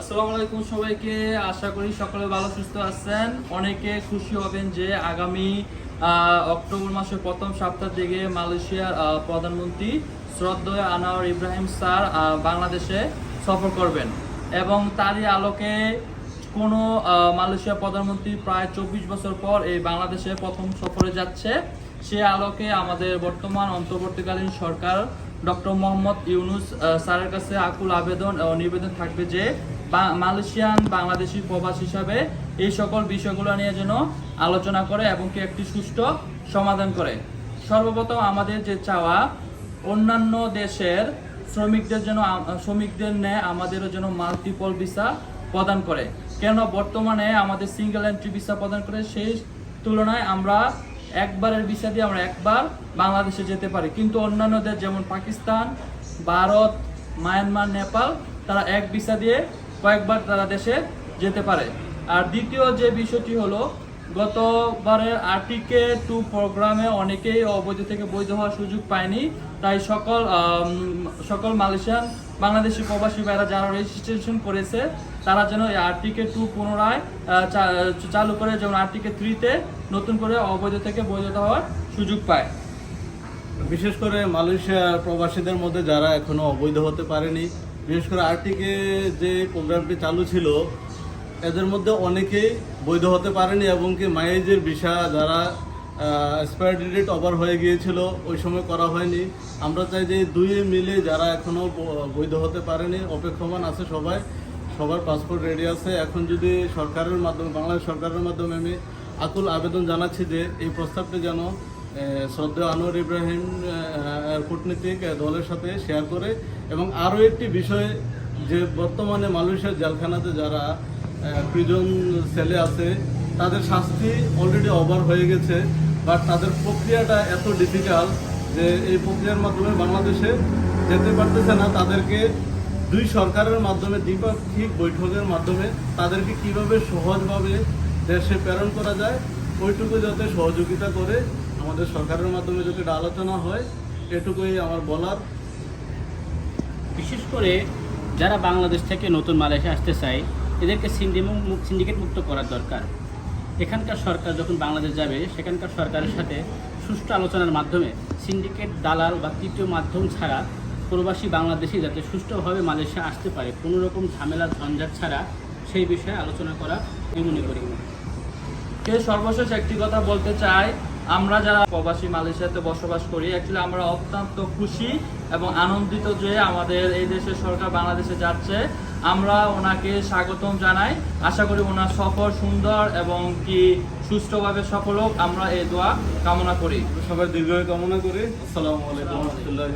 আসসালামু আলাইকুম সবাইকে। আশা করি সকলে ভালো সুস্থ আছেন। অনেকে খুশি হবেন যে আগামী অক্টোবর মাসের প্রথম সপ্তাহ থেকে মালয়েশিয়ার প্রধানমন্ত্রী আনোয়ার ইব্রাহিম স্যার বাংলাদেশে সফর করবেন। এবং তারই আলোকে কোনো আহ, মালয়েশিয়ার প্রধানমন্ত্রী প্রায় চব্বিশ বছর পর এই বাংলাদেশে প্রথম সফরে যাচ্ছে। সে আলোকে আমাদের বর্তমান অন্তর্বর্তীকালীন সরকার ডক্টর মোহাম্মদ ইউনুস স্যারের কাছে আকুল আবেদন ও নিবেদন থাকবে যে মালয়েশিয়ান, বাংলাদেশি প্রবাস হিসাবে এই সকল বিষয়গুলো নিয়ে যেন আলোচনা করে এবং কি একটি সুষ্ঠু সমাধান করে। সর্বপ্রথম আমাদের যে চাওয়া, অন্যান্য দেশের শ্রমিকদের যেন শ্রমিকদের ন্যায় আমাদেরও যেন মাল্টিপল ভিসা প্রদান করে। কেন বর্তমানে আমাদের সিঙ্গেল এন্ট্রি ভিসা প্রদান করে, সেই তুলনায় আমরা একবারের ভিসা দিয়ে আমরা একবার বাংলাদেশে যেতে পারি। কিন্তু অন্যান্য দেশ যেমন পাকিস্তান, ভারত, মায়ানমার, নেপাল, তারা এক ভিসা দিয়ে কয়েকবার তারা দেশে যেতে পারে। আর দ্বিতীয় যে বিষয়টি হলো, গতবারের আর্টিকে টু প্রোগ্রামে অনেকেই অবৈধ থেকে বৈধ হওয়ার সুযোগ পায়নি। তাই সকল সকল মালয়েশিয়ান, বাংলাদেশি প্রবাসী ভাইরা যারা রেজিস্ট্রেশন করেছে, তারা যেন এই আর্টিকে টু পুনরায় চালু করে যেমন আর্টিকে থ্রিতে নতুন করে অবৈধ থেকে বৈধতা হওয়ার সুযোগ পায়। বিশেষ করে মালয়েশিয়ার প্রবাসীদের মধ্যে যারা এখনও অবৈধ হতে পারেনি বিশেষ করে আর্টিকে যে প্রোগ্রামটি চালু ছিল, এদের মধ্যে অনেকেই বৈধ হতে পারেনি এবং কি মাইজের ভিসা যারা এক্সপায়ার ডেট ওভার হয়ে গিয়েছিল, ওই সময় করা হয়নি। আমরা চাই যে দুই মিলে যারা এখনও বৈধ হতে পারেনি, অপেক্ষমান আছে সবাই, সবার পাসপোর্ট রেডি আছে। এখন যদি সরকারের মাধ্যমে, বাংলাদেশ সরকারের মাধ্যমে আমি আকুল আবেদন জানাচ্ছি যে এই প্রস্তাবটি যেন এ, শ্রদ্ধেয় আনোয়ার ইব্রাহিম কূটনীতিক দলের সাথে শেয়ার করে এবং আরও একটি বিষয় যে বর্তমানে মালয়েশিয়ার জেলখানাতে যারা প্রিজন সেলে আছে তাদের শাস্তি অলরেডি ওভার হয়ে গেছে বাট তাদের প্রক্রিয়াটা এত ডিফিকাল্ট যে এই প্রক্রিয়ার মাধ্যমে বাংলাদেশে যেতে পারতেছে না। তাদেরকে দুই সরকারের মাধ্যমে দ্বিপাক্ষিক বৈঠকের মাধ্যমে তাদেরকে কীভাবে সহজভাবে দেশে প্রেরণ করা যায় ওইটুকু যাতে সহযোগিতা করে আমাদের সরকারের মাধ্যমে যদি এটা আলোচনা হয়, এটুকুই আমার বলার। বিশেষ করে যারা বাংলাদেশ থেকে নতুন মালয়েশিয়া আসতে চায়, এদেরকে সিন্ডিকেট মুক্ত করার দরকার। এখানকার সরকার যখন বাংলাদেশ যাবে, সেখানকার সরকারের সাথে সুষ্ঠু আলোচনার মাধ্যমে সিন্ডিকেট দালাল বা তৃতীয় মাধ্যম ছাড়া প্রবাসী বাংলাদেশি যাতে সুষ্ঠুভাবে মালয়েশিয়া আসতে পারে, কোনো রকম ঝামেলা, ঝঞ্ঝাট ছাড়া সেই বিষয়ে আলোচনা করা আমি মনে করি সর্বশেষ একটি কথা বলতে চাই আমরা যারা প্রবাসী মালয়েশিয়াতে বসবাস করি অ্যাকচুয়ালি আমরা অত্যন্ত খুশি এবং আনন্দিত যে আমাদের এই দেশের সরকার বাংলাদেশে যাচ্ছে। আমরা ওনাকে স্বাগতম জানাই। আশা করি ওনার সফর সুন্দর এবং কি সুষ্ঠুভাবে সফল হোক, আমরা এই দোয়া কামনা করি। সবাই দীর্ঘ কামনা করি। আসসালামু আলাইকুম রহমতুল্লাহ